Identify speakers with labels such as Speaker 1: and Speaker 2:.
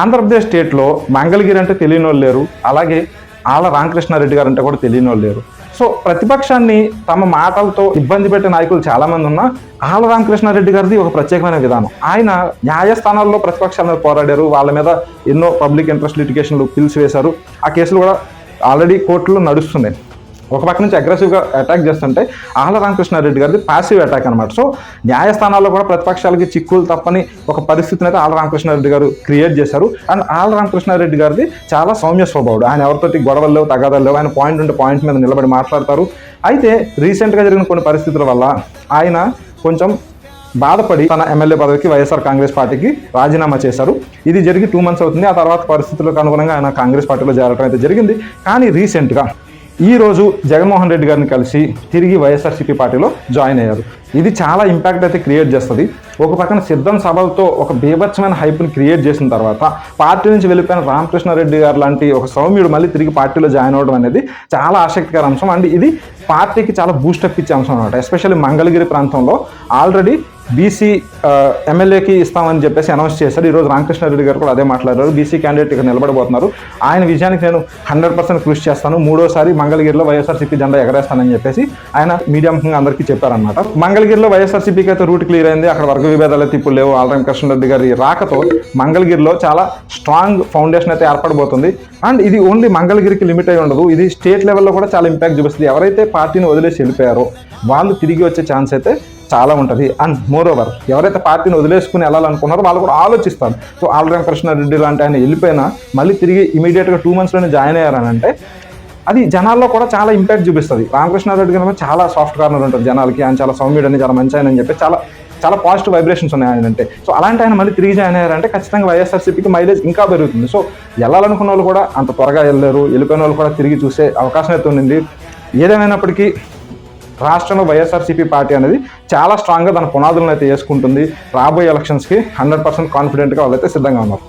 Speaker 1: ఆంధ్రప్రదేశ్ స్టేట్లో మంగళగిరి అంటే తెలియని వాళ్ళు లేరు అలాగే ఆళ్ళ రామకృష్ణారెడ్డి గారు అంటే కూడా తెలియని వాళ్ళు లేరు. సో ప్రతిపక్షాన్ని తమ మాటలతో ఇబ్బంది పెట్టే నాయకులు చాలామంది ఉన్నా ఆళ్ళ రామకృష్ణారెడ్డి గారిది ఒక ప్రత్యేకమైన విధానం. ఆయన న్యాయస్థానాల్లో ప్రతిపక్షాల మీద పోరాడారు వాళ్ళ మీద ఎన్నో పబ్లిక్ ఇంట్రెస్ట్ లిటిగేషన్లు పిలిచి వేశారు. ఆ కేసులు కూడా ఆల్రెడీ కోర్టులో నడుస్తున్నాయి. ఒక పక్క నుంచి అగ్రెసివ్గా అటాక్ చేస్తుంటే ఆహ్ల రామకృష్ణారెడ్డి గారిది పాసివ్ అటాక్ అనమాట సో న్యాయస్థానాల్లో కూడా ప్రతిపక్షాలకి చిక్కులు తప్పని ఒక పరిస్థితిని అయితే ఆళ్ళ రామకృష్ణారెడ్డి గారు క్రియేట్ చేశారు. అండ్ ఆళ్ళ రామకృష్ణారెడ్డి గారిది చాలా సౌమ్య స్వభావుడు. ఆయన ఎవరితోటి గొడవలు లేవు తగాదాలు లేవు. ఆయన పాయింట్ ఉంటే పాయింట్ మీద నిలబడి మాట్లాడతారు. అయితే రీసెంట్గా జరిగిన కొన్ని పరిస్థితుల వల్ల ఆయన కొంచెం బాధపడి తన ఎమ్మెల్యే పదవికి వైఎస్ఆర్ కాంగ్రెస్ పార్టీకి రాజీనామా చేశారు. ఇది జరిగి టూ మంత్స్ అవుతుంది. ఆ తర్వాత పరిస్థితులకు అనుగుణంగా ఆయన కాంగ్రెస్ పార్టీలో చేరడం అయితే జరిగింది. కానీ రీసెంట్గా ఈ రోజు జగన్మోహన్ రెడ్డి గారిని కలిసి తిరిగి వైఎస్ఆర్సీపీ పార్టీలో జాయిన్ అయ్యారు. ఇది చాలా ఇంపాక్ట్ అయితే క్రియేట్ చేస్తుంది. ఒక పక్కన సిద్ధం సభలతో ఒక బీభత్సమైన హైప్ని క్రియేట్ చేసిన తర్వాత పార్టీ నుంచి వెళ్ళిపోయిన రామకృష్ణారెడ్డి గారు లాంటి ఒక సౌమ్యుడు మళ్ళీ తిరిగి పార్టీలో జాయిన్ అవ్వడం అనేది చాలా ఆసక్తికర అంశం. అండ్ ఇది పార్టీకి చాలా బూస్టప్ ఇచ్చే అంశం అనమాట ఎస్పెషల్లీ మంగళగిరి ప్రాంతంలో ఆల్రెడీ బీసీ ఎమ్మెల్యేకి ఇస్తామని చెప్పేసి అనౌన్స్ చేశారు. ఈరోజు రామకృష్ణారెడ్డి గారు కూడా అదే మాట్లాడారు. బీసీ క్యాండిడేట్ ఇక్కడ నిలబడబోతున్నారు. ఆయన విజయానికి నేను హండ్రెడ్ పర్సెంట్ కృషి చేస్తాను. మూడోసారి మంగళగిరిలో వైఎస్ఆర్సీపీ జెండా ఎగరేస్తానని చెప్పేసి ఆయన మీడియా ముఖంగా అందరికీ చెప్పారనమాట మంగళగిరిలో వైఎస్ఆర్సీపీకి అయితే రూట్ క్లియర్ అయింది. అక్కడ వర్గ విభేదాలు అయితే ఇప్పుడు లేవు. ఆల్రెడీ కృష్ణారెడ్డి గారి రాకతో మంగళగిరిలో చాలా స్ట్రాంగ్ ఫౌండేషన్ అయితే ఏర్పడబోతుంది. అండ్ ఇది ఓన్లీ మంగళగిరికి లిమిట్ అయి ఉండదు. ఇది స్టేట్ లెవెల్లో కూడా చాలా ఇంపాక్ట్ చూపిస్తుంది. ఎవరైతే పార్టీని వదిలేసి వెళ్ళిపోయారో వాళ్ళు తిరిగి వచ్చే ఛాన్స్ అయితే చాలా ఉంటుంది. అండ్ మోర్ ఓవర్ ఎవరైతే పార్టీని వదిలేసుకుని వెళ్ళాలనుకున్నారో వాళ్ళు కూడా ఆలోచిస్తారు. సో ఆల్రెడీ కృష్ణారెడ్డి లాంటి ఆయన వెళ్ళిపోయినా మళ్ళీ తిరిగి ఇమీడియట్గా టూ మంత్స్లోనే జాయిన్ అయ్యారనంటే అది జనాల్లో కూడా చాలా ఇంపాక్ట్ చూపిస్తుంది. రామకృష్ణారెడ్డి గారు చాలా సాఫ్ట్ కార్నర్ ఉంటుంది జనాలకి. ఆయన చాలా సౌమ్యుడని అని చాలా మంచి ఆయన అని చెప్పి చాలా చాలా పాజిటివ్ వైబ్రేషన్స్ ఉన్నాయి ఆయన అంటే సో అలాంటి ఆయన మళ్ళీ తిరిగి జాయిన్ అయ్యారంటే ఖచ్చితంగా వైఎస్ఆర్సీపీకి మైలేజ్ ఇంకా పెరుగుతుంది. సో వెళ్ళాలనుకున్న వాళ్ళు కూడా అంత త్వరగా వెళ్ళారు వెళ్ళిపోయిన వాళ్ళు కూడా తిరిగి చూసే అవకాశం అయితే ఉంది ఏదేమైనప్పటికీ రాష్ట్రంలో వైఎస్ఆర్సీపీ పార్టీ అనేది చాలా స్ట్రాంగ్గా తన పునాదులను అయితే వేసుకుంటుంది. రాబోయే ఎలక్షన్స్కి హండ్రెడ్ పర్సెంట్ కాన్ఫిడెంట్గా వాళ్ళైతే సిద్ధంగా ఉన్నారు.